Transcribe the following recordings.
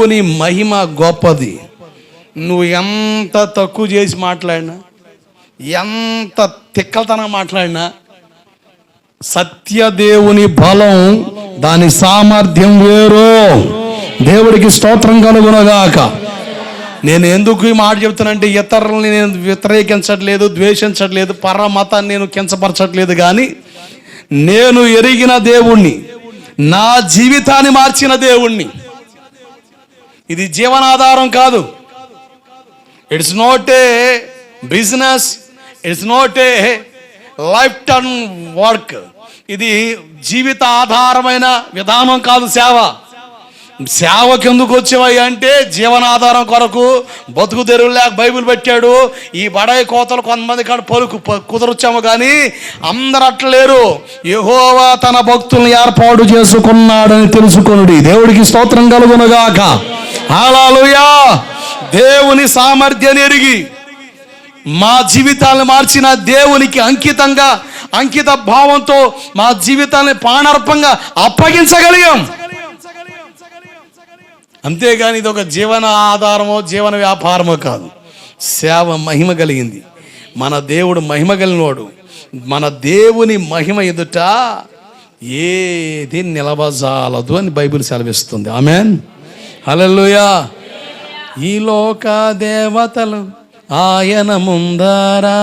దేవుని మహిమ గొప్పది. నువ్వు ఎంత తక్కువ చేసి మాట్లాడినా ఎంత తిక్కలతనం మాట్లాడినా సత్యదేవుని బలం దాని సామర్థ్యం వేరు. దేవుడికి స్తోత్రం కలుగునగాక. నేను ఎందుకు ఈ మాట చెప్తానంటే ఇతరులని నేను వ్యతిరేకించట్లేదు ద్వేషించట్లేదు పర మతాన్ని నేను కించపరచట్లేదు కానీ నేను ఎరిగిన దేవుణ్ణి నా జీవితాన్ని మార్చిన దేవుణ్ణి ఇది జీవనాధారం కాదు. It's not a business it's not a life term work ఇది జీవిత ఆధారమైన విధానం కాదు సేవ. సేవకి ఎందుకు వచ్చేవాయి అంటే జీవనాధారం కొరకు బతుకు తెరువు లేక బైబిల్ పెట్టాడు. ఈ బడాయి కోతలు కొంతమంది కాడ పలుకు ప- కుదరొచ్చాము కానీ అందరు అట్లేరు లేరు. తన భక్తులను ఏర్పాటు చేసుకున్నాడని తెలుసుకొనుడి. దేవుడికి స్తోత్రం కలుగునుగాక. హాలూయా దేవుని సామర్థ్యాన్ని ఎరిగి మా జీవితాలను మార్చిన దేవునికి అంకితంగా అంకిత భావంతో మా జీవితాన్ని పాణార్పంగా అప్పగించగలిగాం. అంతేగాని ఇది ఒక జీవన ఆధారమో జీవన వ్యాపారమో కాదు. సేవ మహిమ కలిగింది. మన దేవుడు మహిమ కలిగినవాడు మన దేవుని మహిమ ఎదుట ఏది నిలబజాలదు అని బైబిల్ సెలవిస్తుంది. ఆమెన్. హల్లెలూయా. ఈ లోక దేవతలు ఆయన ముందరా.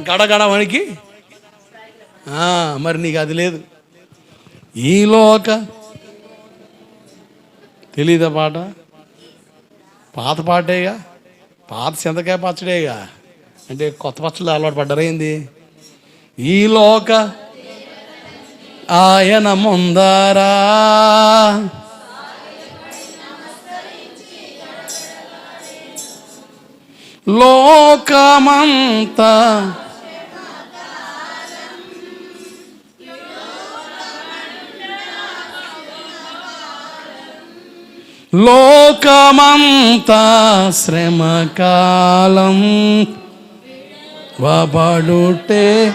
గడగడ వణికి. మరి నీకు అది లేదు. ఈ లోక. తెలీదా పాట? పాత పాటేగా? పాత చింతకాయ పచ్చడేగా? అంటే కొత్త పచ్చళ్ళు అలవాటు పడ్డారా ఏంది? ఈ లోక ఆయన ముందరా. లోకమంత లోకమంత శ్రమకాలం వబడుటే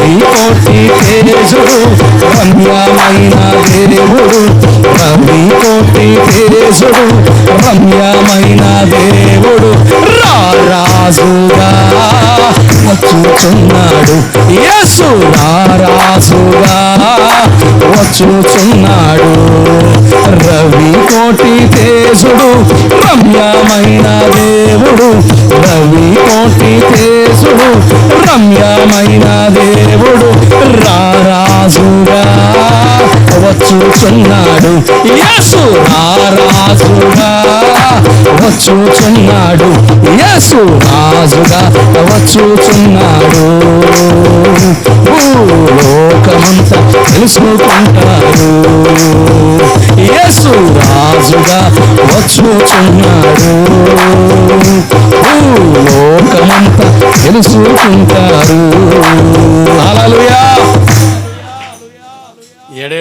కోటి తేజుడు రమ్యమైన దేవుడు రవి కోటి తేజుడు రమ్యమైన దేవుడు రాజుగా వచ్చుచున్నాడు యేసు రాజుగా చూచున్నాడు రవి కోటి తేజుడు రమ్యమైన దేవుడు. రవి కోటి తేజుడు రమ్యమైన దేవుడు. రారాజుగా వచ్చుచున్నాడు యేసు రారాజుగా వచ్చుచున్నాడు యేసు రాజుగా వచ్చుచున్నాడు లోకమంత తెలుసుకుంటారు యేసు రాజుగా వచ్చుచున్నాడు భూలోకమంతా తెలుసుకుంటారు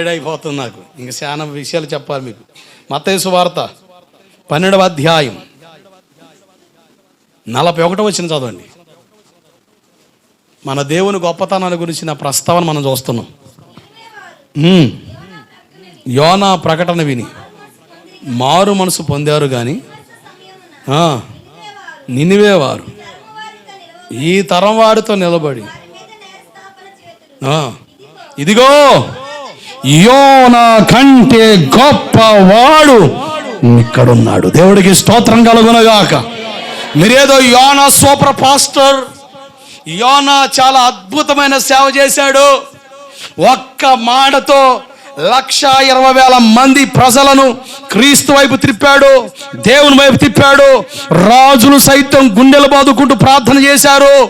హల్లెలూయా అయిపోతుంది నాకు. ఇంక చాలా విషయాలు చెప్పాలి మీకు. మత్తయి వార్త పన్నెండవ అధ్యాయం. నలభై ఒకటో వచ్చిన చదవండి. మన దేవుని గొప్పతనాల గురించిన ప్రస్తావన మనం చూస్తున్నాం. యోనా ప్రకటన విని మారు మనసు పొందారు కానీ నినివేవారు ఈ తరం వారితో నిలబడి ఆ, ఇదిగో యోన కంటే గొప్పవాడు ఇక్కడున్నాడు. దేవుడికి స్తోత్రం కలుగునగాక. మీరేదో యోన సూపర్ పాస్టర్? యోన చాలా అద్భుతమైన సేవ చేశాడు. ఒక్క మాటతో లక్ష ఇరవై వేల మంది ప్రజలను క్రీస్తు వైపు తిప్పాడు దేవుని వైపు తిప్పాడు. రాజులు సైతం గుండెలు బాదుకుంటూ ప్రార్థన చేశారు.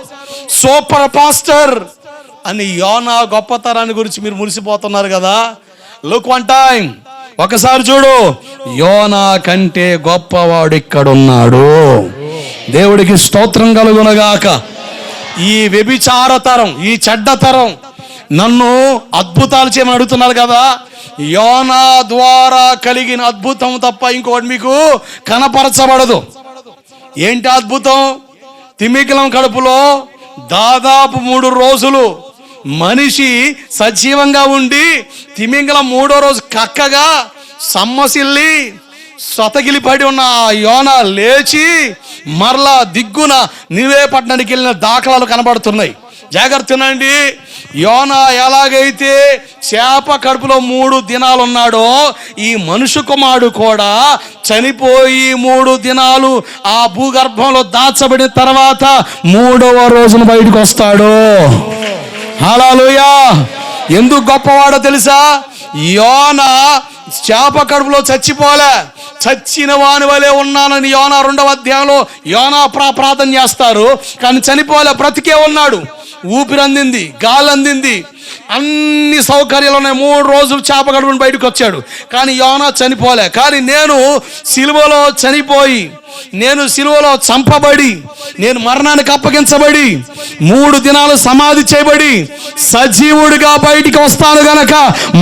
Super pastor! అని యోనా గొప్పతనాన్ని గురించి మీరు మురిసిపోతున్నారు కదా? లుక్ వన్ టైం ఒకసారి చూడు. యోనా కంటే గొప్పవాడు ఇక్కడున్నాడు. దేవుడికి స్తోత్రం కలుగునగాక. ఈ వ్యభిచార తరం ఈ చెడ్డ తరం నన్ను అద్భుతాలు చేయమని అడుగుతున్నారు కదా? యోనా ద్వారా కలిగిన అద్భుతం తప్ప ఇంకోటి మీకు కనపరచబడదు. ఏంటి అద్భుతం? తిమికిలం కడుపులో దాదాపు మూడు రోజులు మనిషి సజీవంగా ఉండి తిమింగలం మూడో రోజు కక్కగా సమ్మసిల్లి సతగిలి పడి ఉన్న ఆ యోన లేచి మరలా దిగ్గున నీవే పట్టణానికి వెళ్ళిన దాఖలాలు కనబడుతున్నాయి. జాగ్రత్తనండి యోన ఎలాగైతే చేప కడుపులో మూడు దినాలు ఉన్నాడో ఈ మనుషు కుమారుడు కూడా చనిపోయి మూడు దినాలు ఆ భూగర్భంలో దాచబడిన తర్వాత మూడవ రోజున బయటకు వస్తాడు. హలాలుయా ఎందుకు గొప్పవాడో తెలుసా? యోన చేప కడుపులో చచ్చిపోలే. చచ్చిన వాని వలె ఉన్నానని యోన రెండవ అధ్యాయంలో యోనా ప్రా ప్రార్థన చేస్తారు. కానీ చనిపోలే బ్రతికే ఉన్నాడు. ఊపిరి అందింది గాలి అందింది. అన్ని సౌకర్యాలు ఉన్నాయి మూడు రోజులు చేప గడుపుని బయటకు వచ్చాడు. కానీ యోనా చనిపోలే. కానీ నేను సిలువలో చనిపోయి నేను సిలువలో చంపబడి నేను మరణానికి అప్పగించబడి మూడు దినాలు సమాధి చేయబడి సజీవుడిగా బయటికి వస్తాను గనక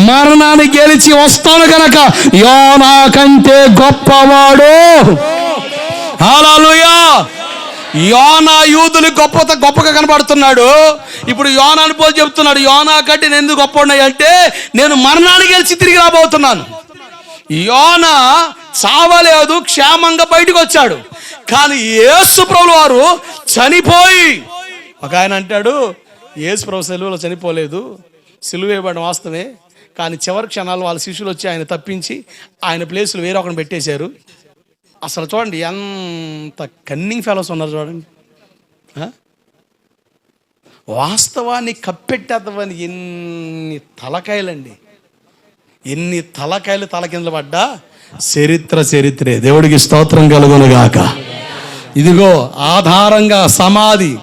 మరణాన్ని గెలిచి వస్తాను గనక యోనా కంటే గొప్పవాడు. హల్లెలూయా యోనా యూదులు గొప్ప గొప్పగా కనబడుతున్నాడు. ఇప్పుడు యోనాను పోలి చెప్తున్నాడు యోనా కంటే నేను ఎందుకు గొప్ప అంటే నేను మరణానికి గెలిచి తిరిగి రాబోతున్నాను. యోన చావలేదు క్షేమంగా బయటకు వచ్చాడు. కానీ యేసు వారు చనిపోయి ఒక ఆయన అంటాడు యేసు ప్రభు సెలువులో చనిపోలేదు సిలువ వేయబడిన వాస్తవమే. కానీ చివరి క్షణాలు వాళ్ళ శిష్యులు వచ్చి ఆయన తప్పించి ఆయన ప్లేసులు వేరొకరిని పెట్టేశారు. అసలు చూడండి ఎంత కన్నింగ్ ఫెలోస్ ఉన్నారు చూడండి. వాస్తవాన్ని కప్పెట్టేద్దామని ఎన్ని తలకాయలండి. ఎన్ని తలకాయలు తల కింద పడ్డా? చరిత్ర చరిత్రే. దేవుడికి స్తోత్రం కలుగునుగాక ఇదిగో ఆధారంగా సమాధి.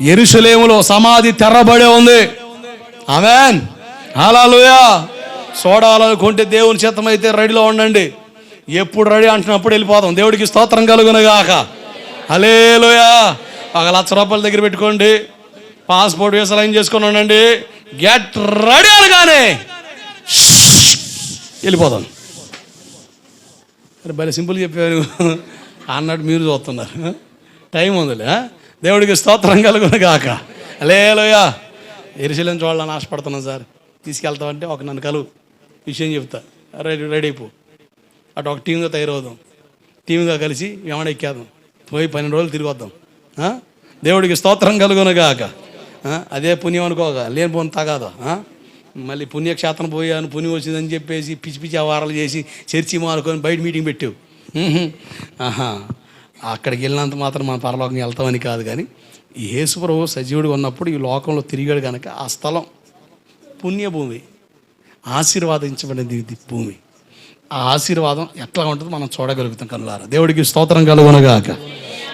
ఎరుసలేములో సమాధి తెరబడే ఉంది. ఆమెన్. లూయా చూడాలనుకుంటే దేవుని చిత్తమైతే రెడీలో ఉండండి. ఎప్పుడు రెడీ అంటున్నప్పుడు వెళ్ళిపోతాం దేవుడికి స్తోత్రం కలుగునగాక. అలేలోయా ఒక లక్ష రూపాయల దగ్గర పెట్టుకోండి. పాస్పోర్ట్ వీసా లైన్ చేసుకొని ఉండండి. గెట్ రెడీ అనగానే వెళ్ళిపోతాం అరే భలే సింపుల్ చెప్పారు. అన్నట్టు మీరు చూస్తున్నారు. టైం ఉందిలే. దేవుడికి స్తోత్రం కలుగును గాక లేలోయా ఎరిశిలం చూడాలని ఆశపడుతున్నాను సార్. తీసుకెళ్తామంటే ఒక నన్ను కలువు. విషయం చెప్తా. రెడీ రెడీ అయిపో. అటు ఒక టీంగా తయారవుదాం. టీంగా కలిసి ఏమడ ఎక్కేద్దాం. పోయి పన్నెండు రోజులు తిరిగి వద్దాం. దేవుడికి స్తోత్రం కలుగునగాక. అదే పుణ్యం అనుకోక. లేనిపోని తగాదా? మళ్ళీ పుణ్యక్షేత్రం పోయాను పుణ్యం వచ్చిందని చెప్పేసి పిచ్చి పిచ్చి వారాలు చేసి చర్చి మారుకొని బయట మీటింగ్ పెట్టావు. ఆహా. అక్కడికి వెళ్ళినంత మాత్రం మన పరలోకం వెళ్తామని కాదు కానీ యేసుప్రభు సజీవుడిగా ఉన్నప్పుడు ఈ లోకంలో తిరిగాడు కనుక ఆ స్థలం పుణ్యభూమి ఆశీర్వాదించబడినది భూమి. ఆ ఆశీర్వాదం ఎట్లా ఉంటుందో మనం చూడగలుగుతాం కనులారా. దేవుడికి స్తోత్రం కలుగునగాక.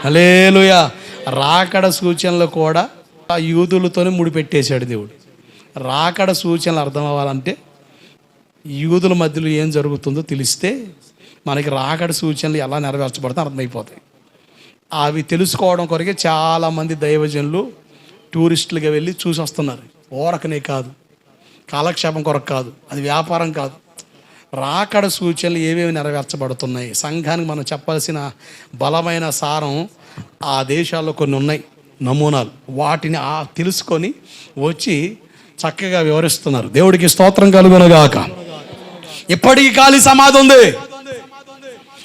హలేలుయ రాకడ సూచనలు కూడా ఆ యూదులతోనే ముడిపెట్టేశాడు దేవుడు. రాకడ సూచనలు అర్థం అవ్వాలంటే యూదుల మధ్యలో ఏం జరుగుతుందో తెలిస్తే మనకి రాకడ సూచనలు ఎలా నెరవేర్చబడతా అర్థమైపోతాయి. అవి తెలుసుకోవడం కొరకే చాలామంది దైవజనులు టూరిస్టులుగా వెళ్ళి చూసి వస్తున్నారు ఓరకనే కాదు. కాలక్షేపం కొరకు కాదు. అది వ్యాపారం కాదు. రాకడ సూచనలు ఏవేవి నెరవేర్చబడుతున్నాయి? సంఘానికి మనం చెప్పాల్సిన బలమైన సారం ఆ దేశాల్లో కొన్ని ఉన్నాయి నమూనాలు. వాటిని ఆ తెలుసుకొని వచ్చి చక్కగా వివరిస్తున్నారు. దేవుడికి స్తోత్రం కలుగునగాక. ఇప్పటికి ఖాళీ సమాధి ఉంది.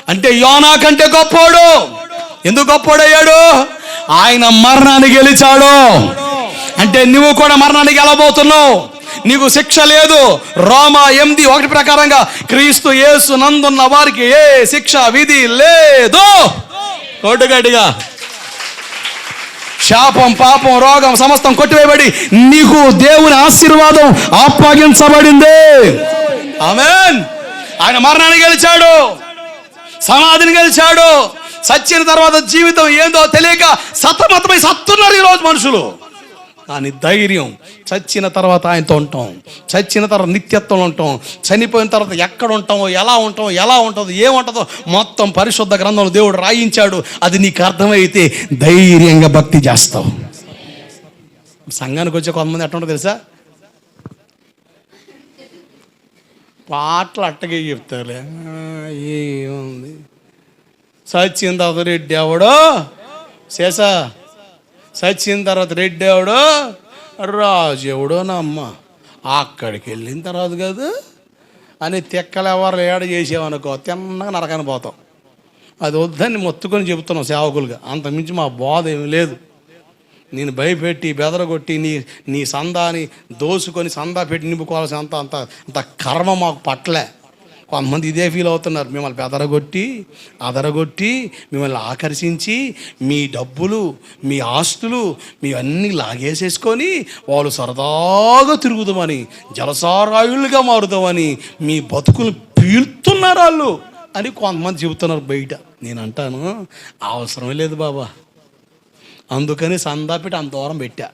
అంటే యోనా కంటే గొప్పోడు. ఎందుకు గొప్పోడయ్యాడు? ఆయన మరణాన్ని గెలిచాడు. అంటే నువ్వు కూడా మరణానికి గెలబోతున్నావు. నీకు శిక్ష లేదు. రోమా ఎనిమిది ఒకటి ప్రకారంగా క్రీస్తు యేసు నందున్న వారికి ఏ శిక్ష విధి లేదు. కొట్టుగట్టిగా శాపం పాపం రోగం సమస్తం కొట్టివేయబడి నీకు దేవుని ఆశీర్వాదం అప్పగించబడింది ఆమెన్. ఆయన మరణాన్ని గెలిచాడు. సమాధిని గెలిచాడు. సచ్చిన తర్వాత జీవితం ఏందో తెలియక సతమతమై సత్తున్నారు ఈరోజు మనుషులు. కానీ ధైర్యం. చచ్చిన తర్వాత ఆయనతో ఉంటాం. చచ్చిన తర్వాత నిత్యత్వంలో ఉంటాం. చనిపోయిన తర్వాత ఎక్కడ ఉంటామో ఎలా ఉంటామో ఎలా ఉంటుందో ఏముంటుందో మొత్తం పరిశుద్ధ గ్రంథంలో దేవుడు రాయించాడు. అది నీకు అర్థమైతే ధైర్యంగా భక్తి చేస్తావు. సంఘానికి వచ్చే కొంతమంది ఎట్లా తెలుసా? పాటలు అట్టగే చెప్తారులే. ఏముంది? సచిన్ తర్వాత రెడ్డి ఎవడో? శేషా చచ్చిన తర్వాత రెడ్డి ఎవడో? రాజు ఎవడో నమ్మ. అక్కడికి వెళ్ళిన తర్వాత కాదు. అని తెక్కలు ఎవరు ఏడ చేసేవనుకో తిన్నగా నరకని పోతాం. అది వద్దని మొత్తుకొని చెబుతున్నాం సేవకులుగా. అంతమించి మా బోధ ఏమి లేదు. నేను భయపెట్టి బెదరగొట్టి నీ నీ సందాని దోసుకొని సందా పెట్టి నింపుకోవాల్సిన అంత అంత అంత కర్మ మాకు పట్టలే. కొంతమంది ఇదే ఫీల్ అవుతున్నారు. మిమ్మల్ని బెదరగొట్టి అదరగొట్టి మిమ్మల్ని ఆకర్షించి మీ డబ్బులు మీ ఆస్తులు మీ అన్నీ లాగేసేసుకొని వాళ్ళు సరదాగా తిరుగుదామని జలసారాయులుగా మారుదామని మీ బతుకులు పీల్తున్నారు వాళ్ళు అని కొంతమంది చెబుతున్నారు బయట. నేను అంటాను అవసరం లేదు బాబా. అందుకని సందాపెట్టి అంత దూరం పెట్టా.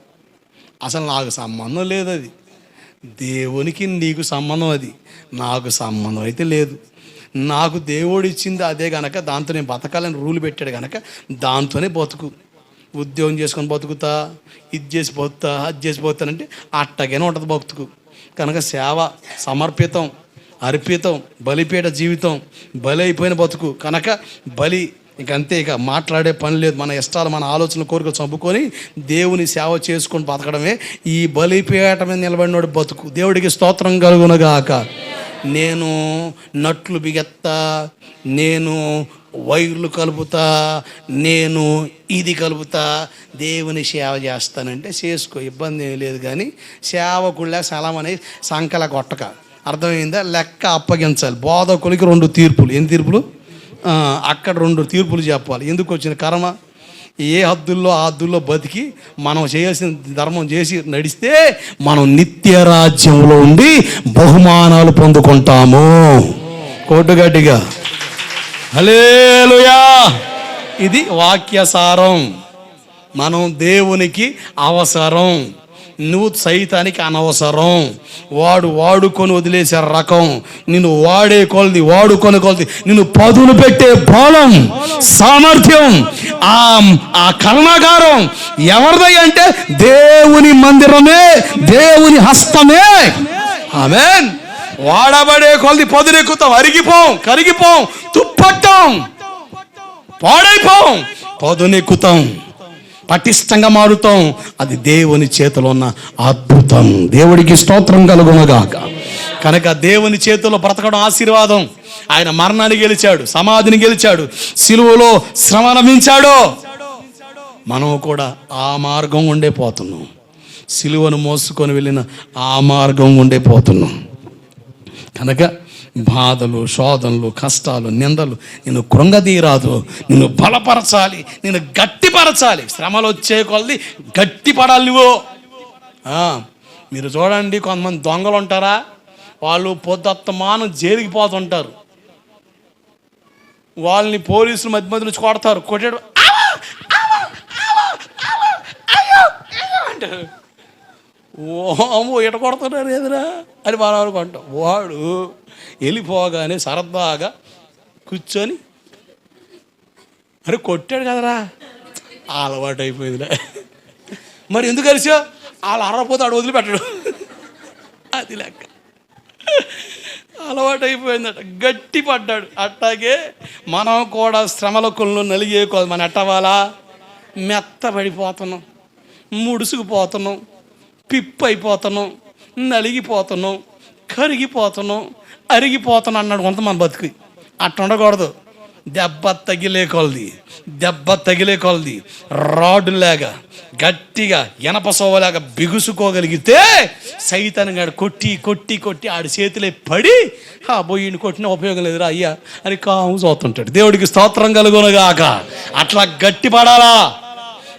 అసలు నాకు సంబంధం లేదు అది. దేవునికి నీకు సంబంధం అది. నాకు సంబంధం అయితే లేదు. నాకు దేవుడు ఇచ్చింది అదే గనక దాంతో నేను బతకాలని రూల్ పెట్టాడు గనక దాంతోనే బతుకు. ఉద్యోగం చేసుకొని బతుకుతా ఇది చేసి బతుకుతా అది చేసి బతుకుతానంటే అట్టగానే ఉంటుంది బతుకు. కనుక సేవ సమర్పితం అర్పితం బలిపీట జీవితం బలి అయిపోయిన బతుకు. కనుక బలి ఇక అంతే ఇక మాట్లాడే పని లేదు. మన ఇష్టాలు మన ఆలోచనలు కోరిక చంపుకొని దేవుని సేవ చేసుకొని బతకడమే. ఈ బలిపీట మీద నిలబడినోడు బతుకు. దేవుడికి స్తోత్రం కలుగునగాక. నేను నట్లు బిగెత్తా నేను వైర్లు కలుపుతా నేను ఇది కలుపుతా దేవుని సేవ చేస్తానంటే చేసుకో ఇబ్బంది ఏం లేదు కానీ సేవకుళ్ళ సలం అనేది సంకల కొట్టక అర్థమైందా? లెక్క అప్పగించాలి. బోధకులకి రెండు తీర్పులు. ఎన్ని తీర్పులు? అక్కడ రెండు తీర్పులు చెప్పాలి. ఎందుకు వచ్చిన కర్మ? ఏ హద్దుల్లో ఆ హద్దుల్లో బతికి మనం చేయాల్సిన ధర్మం చేసి నడిస్తే మనం నిత్య రాజ్యంలో ఉండి బహుమానాలు పొందుకుంటాము. కోటుగడ్డిగా హలేలుయా ఇది వాక్యసారం. మనం దేవునికి అవసరం. నువ్వు సైతానికి అనవసరం. వాడు వాడుకొని వదిలేసే రకం. నిన్ను వాడే కొలది వాడుకొని కొలది నిన్ను పదును పెట్టే బలం సామర్థ్యం ఆ ఆ కర్మాగారం ఎవరిదై అంటే దేవుని మందిరమే దేవుని హస్తమే. ఆమెన్. వాడబడే కొలది పదునెక్కుతాం అరిగిపోం కరిగిపోం తుప్పట్టం పాడైపోం పదునెక్కుతాం. పటిష్టంగా మారుతాం. అది దేవుని చేతిలో ఉన్న అద్భుతం. దేవుడికి స్తోత్రం కలుగునగాక. కనుక దేవుని చేతిలో బ్రతకడం ఆశీర్వాదం. ఆయన మరణాన్ని గెలిచాడు సమాధిని గెలిచాడు సిలువలో శ్రమ నమించాడు మనం కూడా ఆ మార్గం ఉండే పోతున్నాం. సిలువను మోసుకొని వెళ్ళిన ఆ మార్గం ఉండే పోతున్నాం. కనుక బాధలు శోధనలు కష్టాలు నిందలు నేను కృంగదీరాదు నిన్ను బలపరచాలి నేను గట్టిపరచాలి శ్రమలు వచ్చే కొలది గట్టిపడాలి నువ్వు మీరు చూడండి కొంతమంది దొంగలు ఉంటారా వాళ్ళు పొద్దుత్తమానం జైలుకి పోతుంటారు వాళ్ళని పోలీసులు మధ్య మధ్య నుంచి కొడతారు కొట్టాడు "ఆవా! ఆవా! ఆవా! అంటారు ఇట కొడుతున్నారు ఎదురా అని మనం అనుకుంటాం వాడు వెళ్ళిపోగానే సరదాగా కూర్చొని మరి కొట్టాడు కదరా. అలవాటు అయిపోయిందిలే. మరి ఎందుకు కలిసా? వాళ్ళు అరవపోతే ఆడు వదిలిపెట్టడు. అది లెక్క. అలవాటు అయిపోయిందట. గట్టి పడ్డాడు. అట్టాగే మనం కూడా శ్రమల కొలను నలిగే మన ఎట్టవాలా? మెత్తబడిపోతున్నాం. ముడుసుకుపోతున్నాం. పిప్పు అయిపోతున్నాం నలిగిపోతున్నాం. కరిగిపోతున్నాం. అరిగిపోతాను అన్నాడు కొంత మన బతుకు అట్ట ఉండకూడదు. దెబ్బ తగిలే కొలది. దెబ్బ తగిలే కొలది. రాడ్డులాగా గట్టిగా ఎనప సోవలేక బిగుసుకోగలిగితే సైతాన్ని గాడు కొట్టి కొట్టి కొట్టి ఆడి చేతిలో పడి ఆ బొయ్యిని కొట్టిన ఉపయోగం లేదురా అయ్యా అని కాము చూస్తుంటాడు. దేవుడికి స్తోత్రం కలుగునగాక. అట్లా గట్టి పడాలా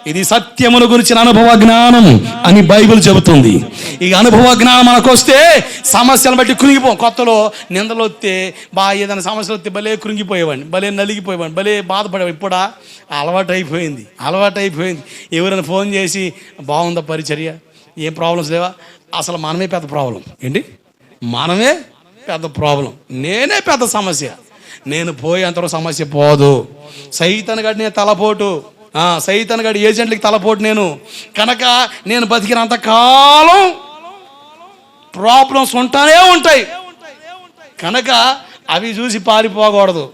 ఇది సత్యమును గురించిన అనుభవ జ్ఞానం అని బైబిల్ చెబుతుంది. ఈ అనుభవ జ్ఞానం మనకు వస్తే సమస్యలను బట్టి కృంగిపోం. కొత్తలో నిందలు వస్తే బా ఏదైనా సమస్యలు వస్తే భలే కృంగిపోయేవాడిని భలే నలిగిపోయేవాడిని భలే బాధపడేవాడు ఇప్పుడా అలవాటు అయిపోయింది అలవాటు అయిపోయింది ఎవరైనా ఫోన్ చేసి బాగుందా పరిచర్య? ఏం ప్రాబ్లమ్స్ లేవా? అసలు మనమే పెద్ద ప్రాబ్లం. ఏంటి? మనమే పెద్ద ప్రాబ్లం. నేనే పెద్ద సమస్య. నేను పోయేంతవరకు సమస్య పోదు. సైతన్ గడి తలపోటు. సైతన్ గడి ఏజెంట్లకి తలపోటు నేను. కనుక నేను బతికినంత కాలం ప్రాబ్లమ్స్ ఉంటానే ఉంటాయి. కనుక అవి చూసి పారిపోకూడదు.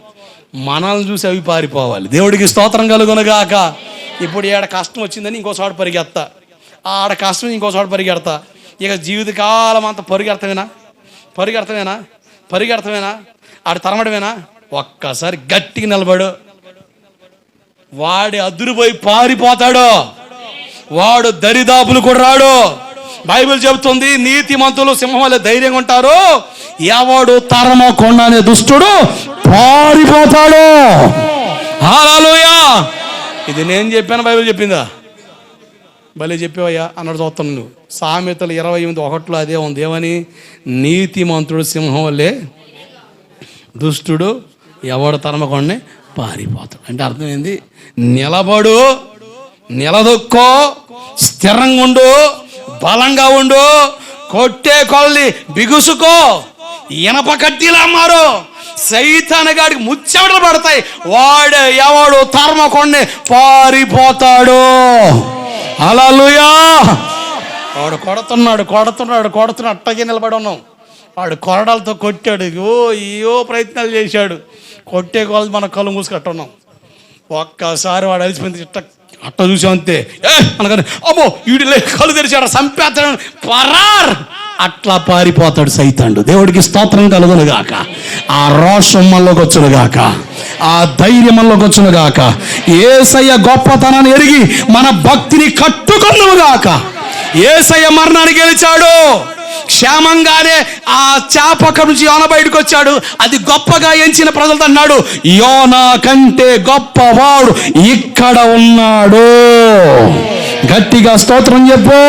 మనల్ని చూసి అవి పారిపోవాలి. దేవుడికి స్తోత్రం కలుగునగాక. ఇప్పుడు ఏడ కష్టం వచ్చిందని ఇంకోసారి పరిగెత్తా. ఆడ కష్టం ఇంకోసారి పరిగెడతా. ఇక జీవితకాలం అంత పరిగెడతామేనా పరిగెడతామేనా పరిగెడతామేనా ఆడ తరమడమేనా? ఒక్కసారి గట్టిగా నిలబడు. వాడి అదురుపోయి పారిపోతాడు. వాడు దరిదాపులు కూడా రాడు. బైబిల్ చెబుతుంది నీతి మంతులు సింహం వల్ల ధైర్యంగా ఉంటారు. ఎవడు తరమకుండా అనే దుష్టుడు పారిపోతాడు. హాలూయా ఇది నేను చెప్పాను బైబిల్ చెప్పిందా? భలే చెప్పేవయ్యా అన్నాడు చూస్తాను నువ్వు సామెతలు ఇరవై ఎనిమిది ఒకటిలో అదే ఉంది. ఏమని? నీతిమంతుడు సింహం వల్లే దుష్టుడు ఎవడు తరమకుండా పారిపోతాడు అంటే అర్థం ఏంది? నిలబడు నిలదొక్కో స్థిరంగా ఉండు బలంగా ఉండు కొట్టే కొల్లి బిగుసుకో ఇనప కట్టిలా మారు. సైతాన గాడికి ముచ్చెమటలు పడతాయి. వాడు ఎవడు తర్మకొండి పారిపోతాడు. అలలుయా వాడు కొడుతున్నాడు కొడుతున్నాడు కొడుతున్నాడు అట్టగే నిలబడి ఉన్నాం. వాడు కొరడాలతో కొట్టాడు. ఓ ఏయో ప్రయత్నాలు చేశాడు. కొట్టే కొలది మన కళ్ళు మూసుకట్టున్నాం ఒక్కసారి వాడు అలిసిపోయింది. ఇట్ట అట్ట చూసాం అంతే. ఏ అనగానే అమ్మో వీడిలే కళ్ళు తెరిచాడు సంపేతాడు పరార్! అట్లా పారిపోతాడు సైతాండు దేవుడికి స్తోత్రం కలుగునుగాక. ఆ రోషం మనలోకి వచ్చునుగాక. ఆ ధైర్యం మనలోకి వచ్చునుగాక. ఏసయ్య గొప్పతనాన్ని ఎరిగి మన భక్తిని కట్టుకున్నావుగాక ఏసయ్య మరణానికి గెలిచాడు. క్షేమంగానే ఆ చేప నుంచి యోన బయటకు వచ్చాడు. అది గొప్పగా ఎంచిన ప్రజలతో అన్నాడు యోన కంటే గొప్పవాడు ఇక్కడ ఉన్నాడు. గట్టిగా స్తోత్రం చెప్పు.